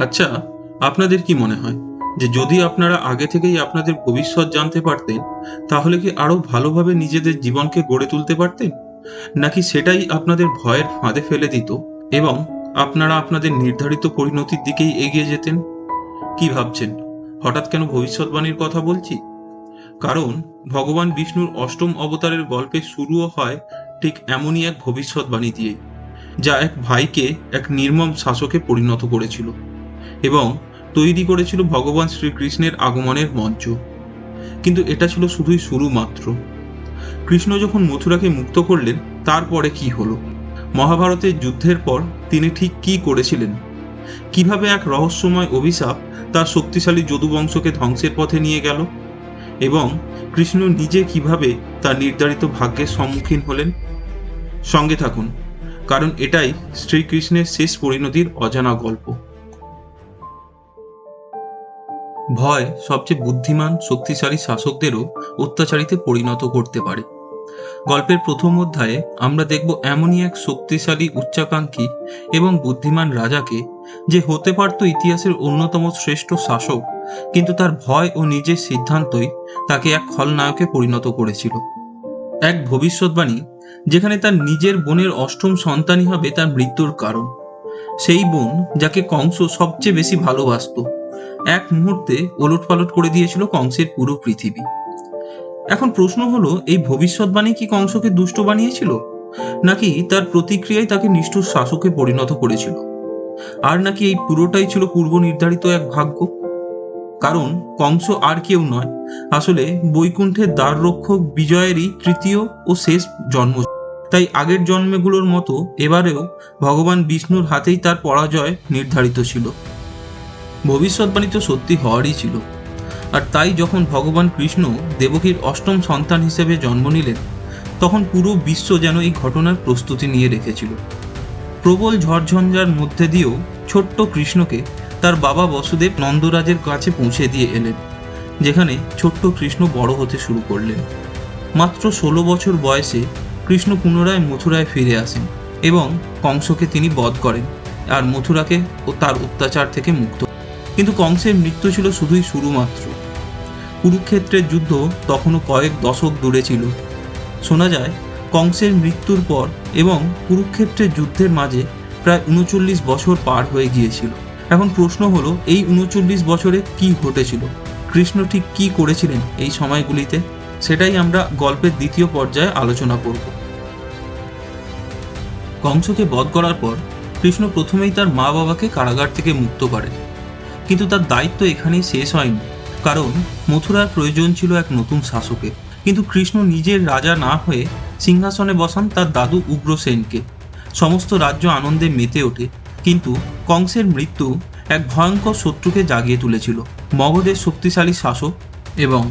আচ্ছা আপনাদের কি মনে হয় যে যদি আপনারা আগে থেকেই আপনাদের ভবিষ্যৎ জানতে পারতেন, তাহলে কি আরও ভালোভাবে নিজেদের জীবনকে গড়ে তুলতে পারতেন? নাকি সেটাই আপনাদের ভয়ের ফাঁদে ফেলে দিত এবং আপনারা আপনাদের নির্ধারিত পরিণতির দিকেই এগিয়ে যেতেন? কি ভাবছেন? হঠাৎ কেন ভবিষ্যৎবাণীর কথা বলছি? কারণ ভগবান বিষ্ণুর অষ্টম অবতারের গল্পে শুরুও হয় ঠিক এমনই এক ভবিষ্যৎবাণী দিয়েই যা এক ভাইকে এক নির্মম শাসকে পরিণত করেছিল। এবং তৈরি করেছিল ভগবান শ্রীকৃষ্ণের আগমনের মঞ্চ। কিন্তু এটা ছিল শুধুই শুরু মাত্র। কৃষ্ণ যখন মথুরাকে মুক্ত করলেন, তারপরে কি হলো? মহাভারতের যুদ্ধের পর তিনি ঠিক কি করেছিলেন? কীভাবে এক রহস্যময় অভিশাপ তার শক্তিশালী যদুবংশকে ধ্বংসের পথে নিয়ে গেল? এবং কৃষ্ণ নিজে কীভাবে তার নির্ধারিত ভাগ্যের সম্মুখীন হলেন? সঙ্গে থাকুন, কারণ এটাই শ্রীকৃষ্ণের শেষ পরিণতির অজানা গল্প। ভয় সবচেয়ে বুদ্ধিমান, শক্তিশালী শাসকদেরও অত্যাচারিতে পরিণত করতে পারে। গল্পের প্রথম অধ্যায়ে আমরা দেখব এমনই এক শক্তিশালী, উচ্চাকাঙ্ক্ষী এবং বুদ্ধিমান রাজাকে যে হতে পারত ইতিহাসের অন্যতম শ্রেষ্ঠ শাসক, কিন্তু তার ভয় ও নিজের সিদ্ধান্তই তাকে এক খলনায়কে পরিণত করেছিল। এক ভবিষ্যৎবাণী, যেখানে তার নিজের বোনের অষ্টম সন্তানই হবে তার মৃত্যুর কারণ। সেই বোন যাকে কংস সবচেয়ে বেশি ভালোবাসতো। এক মুহূর্তে ওলটপালট করে দিয়েছিল কংসের পুরো পৃথিবী। এখন প্রশ্ন হলো, এই ভবিষ্যৎবাণী কি কংসকে দুষ্ট বানিয়েছিল? নাকি তার প্রতিক্রিয়ায় তাকে নিষ্ঠুর শাসকে পরিণত করেছিল? আর নাকি এই পুরোটাই ছিল পূর্ব নির্ধারিত এক ভাগ্য? কারণ কংস আর কেউ নয়, আসলে বৈকুণ্ঠের দ্বার রক্ষক বিজয়েরই তৃতীয় ও শেষ জন্ম। তাই আগের জন্মেগুলোর মতো এবারেও ভগবান বিষ্ণুর হাতেই তার পরাজয় নির্ধারিত ছিল। ভবিষ্যৎবাণী তো সত্যি হওয়ারই ছিল। আর তাই যখন ভগবান কৃষ্ণ দেবকীর অষ্টম সন্তান হিসেবে জন্ম নিলেন, তখন পুরো বিশ্ব যেন এই ঘটনার প্রস্তুতি নিয়ে রেখেছিল। প্রবল ঝড়ঝঞ্ঝার মধ্যে দিয়েও ছোট্ট কৃষ্ণকে তার বাবা বসুদেব নন্দরাজের কাছে পৌঁছে দিয়ে এলেন, যেখানে ছোট্ট কৃষ্ণ বড় হতে শুরু করলেন। মাত্র ষোলো বছর বয়সে কৃষ্ণ পুনরায় মথুরায় ফিরে আসেন এবং কংসকে তিনি বধ করেন, আর মথুরাকে ও তার অত্যাচার থেকে মুক্ত কিন্তু কংসের মৃত্যু ছিল শুধুই শুরু মাত্র কুরুক্ষেত্রের যুদ্ধ তখনও কয়েক দশক দূরে ছিল। শোনা যায়, কংসের মৃত্যুর পর এবং কুরুক্ষেত্রের যুদ্ধের মাঝে প্রায় উনচল্লিশ বছর পার হয়ে গিয়েছিল। এখন প্রশ্ন হলো, এই উনচল্লিশ বছরে কি ঘটেছিল? কৃষ্ণ ঠিক কি করেছিলেন এই সময়গুলিতে? সেটাই আমরা গল্পের দ্বিতীয় পর্যায়ে আলোচনা করব। কংসকে বধ করার পর কৃষ্ণ প্রথমেই তার মা বাবাকে কারাগার থেকে মুক্ত করেন। কিন্তু তার দায়িত্ব এখানেই শেষ হয়নি, কারণ মথুরার প্রয়োজন ছিল এক নতুন শাসকের। কিন্তু কৃষ্ণ নিজের রাজা না হয়ে সিংহাসনে বসান তার দাদু উগ্রসেনকে সমস্ত রাজ্য আনন্দে মেতে ওঠে, কিন্তু কংসের মৃত্যু এক ভয়ঙ্কর শত্রুকে জাগিয়ে তুলেছিল। মগধের শক্তিশালী শাসক এবং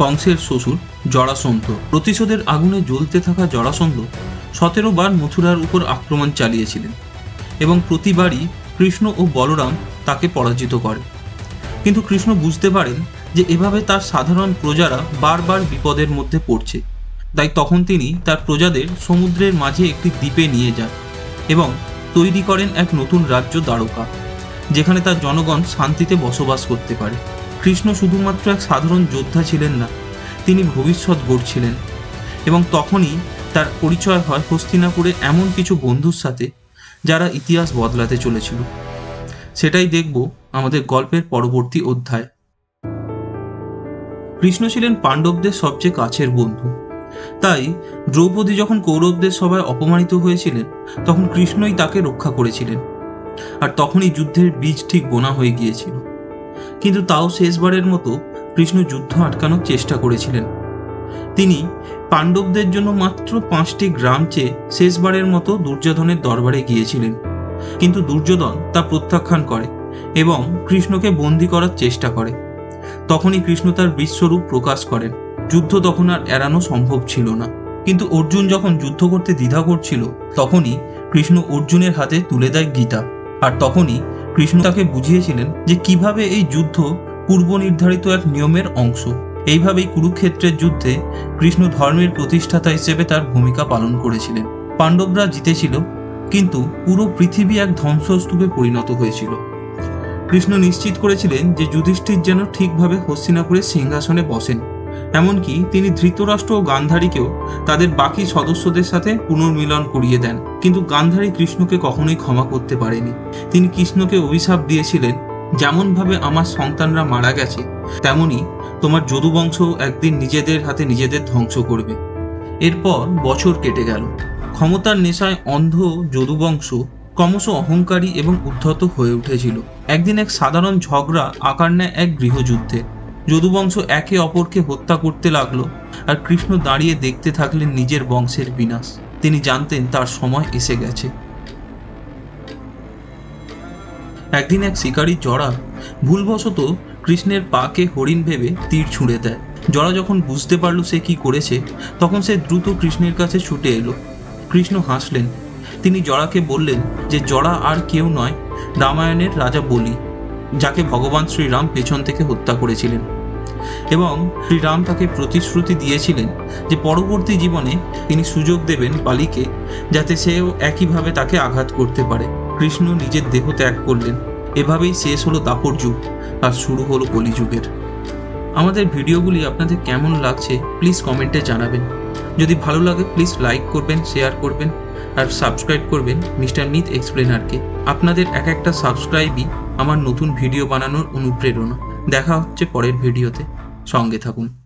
কংসের শ্বশুর জরাসন্ধ। প্রতিশোধের আগুনে জ্বলতে থাকা জরাসন্ধ সতেরো বার মথুরার উপর আক্রমণ চালিয়েছিলেন এবং প্রতিবারই কৃষ্ণ ও বলরাম তাকে পরাজিত করে। কিন্তু কৃষ্ণ বুঝতে পারেন যে এভাবে তার সাধারণ প্রজারা বারবার বিপদের মধ্যে পড়ছে। তাই তখন তিনি তার প্রজাদের সমুদ্রের মাঝে একটি দ্বীপে নিয়ে যান এবং তৈরি করেন এক নতুন রাজ্য দ্বারকা, যেখানে তার জনগণ শান্তিতে বসবাস করতে পারে। কৃষ্ণ শুধুমাত্র এক সাধারণ যোদ্ধা ছিলেন না, তিনি ভবিষ্যৎ গড়ছিলেন এবং তখনই তার পরিচয় হয় হস্তিনাপুরে এমন কিছু বন্ধুর সাথে যারা ইতিহাস বদলাতে চলেছিল। সেটাই দেখব আমাদের গল্পের পরবর্তী অধ্যায়। কৃষ্ণ ছিলেন পাণ্ডবদের সবচেয়ে কাছের বন্ধু। তাই দ্রৌপদী যখন কৌরবদের সভায় অপমানিত হয়েছিলেন, তখন কৃষ্ণই তাকে রক্ষা করেছিলেন। আর তখনই যুদ্ধের বীজ ঠিক বোনা হয়ে গিয়েছিল। কিন্তু তাও শেষবারের মতো কৃষ্ণ যুদ্ধ আটকানোর চেষ্টা করেছিলেন। তিনি পাণ্ডবদের জন্য মাত্র পাঁচটি গ্রাম চেয়ে শেষবারের মতো দুর্যোধনের দরবারে গিয়েছিলেন। কিন্তু দুর্যোধন তা প্রত্যাখ্যান করে এবং কৃষ্ণকে বন্দি করার চেষ্টা করে। তখনই কৃষ্ণ তার বিশ্বরূপ প্রকাশ করেন। যুদ্ধ তখন আর এড়ানো সম্ভব ছিল না। কিন্তু অর্জুন যখন যুদ্ধ করতে দ্বিধা করছিল, তখনই কৃষ্ণ অর্জুনের হাতে তুলে দেয় গীতা। আর তখনই কৃষ্ণ তাকে বুঝিয়েছিলেন যে কীভাবে এই যুদ্ধ পূর্ব নির্ধারিত এক নিয়মের অংশ। এইভাবেই কুরুক্ষেত্রের যুদ্ধে কৃষ্ণ ধর্মের প্রতিষ্ঠাতা হিসেবে তার ভূমিকা পালন করেছিলেন। পাণ্ডবরা জিতেছিল, কিন্তু পুরো পৃথিবী এক ধ্বংসস্তূপে পরিণত হয়েছিল। কৃষ্ণ নিশ্চিত করেছিলেন যে যুধিষ্ঠির যেন ঠিকভাবে হস্তিনাপুরের সিংহাসনে বসেন। এমনকি তিনি ধৃতরাষ্ট্র ও গান্ধারীকেও তাদের বাকি সদস্যদের সাথে পুনর্মিলন করিয়ে দেন। কিন্তু গান্ধারী কৃষ্ণকে কখনোই ক্ষমা করতে পারেনি। তিনি কৃষ্ণকে অভিশাপ দিয়েছিলেন যেমনভাবে আমার সন্তানরা মারা গেছে, তেমনি তোমার যদুবংশ একদিন নিজেদের হাতে নিজেদের ধ্বংস করবে। এরপর বছর কেটে গেল। ক্ষমতার নেশায় অন্ধ যদুবংশ ক্রমশ অহংকারী এবং উদ্ধত হয়ে উঠেছিল। একদিন এক সাধারণ ঝগড়া আকার নেয় এক গৃহযুদ্ধে। যদুবংশ একে অপরকে হত্যা করতে লাগল আর কৃষ্ণ দাঁড়িয়ে দেখতে থাকলেন নিজের বংশের বিনাশ। তিনি জানতেন তার সময় এসে গেছে। একদিন এক শিকারী জড়া ভুলবশত কৃষ্ণের পাকে হরিণ ভেবে তীর ছুঁড়ে দেয়। জড়া যখন বুঝতে পারল সে কি করেছে, তখন সে দ্রুত কৃষ্ণের কাছে ছুটে এলো। কৃষ্ণ হাসলেন। তিনি জড়াকে বললেন যে জড়া আর কেউ নয়, রামায়ণের রাজা বলি, যাকে ভগবান শ্রীরাম পেছন থেকে হত্যা করেছিলেন। এবং শ্রীরাম তাকে প্রতিশ্রুতি দিয়েছিলেন যে, পরবর্তী জীবনে তিনি সুযোগ দেবেন বালিকে, যাতে সেও একইভাবে তাকে আঘাত করতে পারে। কৃষ্ণ নিজের দেহ ত্যাগ করলেন। এভাবেই শেষ হলো দাপর যুগ, আর শুরু হলো কলিযুগের। আমাদের ভিডিওগুলি আপনাদের কেমন লাগছে প্লিজ কমেন্টে জানাবেন। যদি ভালো লাগে প্লিজ লাইক করবেন শেয়ার করবেন, আর সাবস্ক্রাইব করবেন মিস্টার মিথ এক্সপ্লেনারকে। আপনাদের এক একটা সাবস্ক্রাইবই আমার নতুন ভিডিও বানানোর অনুপ্রেরণা। দেখা হচ্ছে পরের ভিডিওতে। সঙ্গে থাকুন।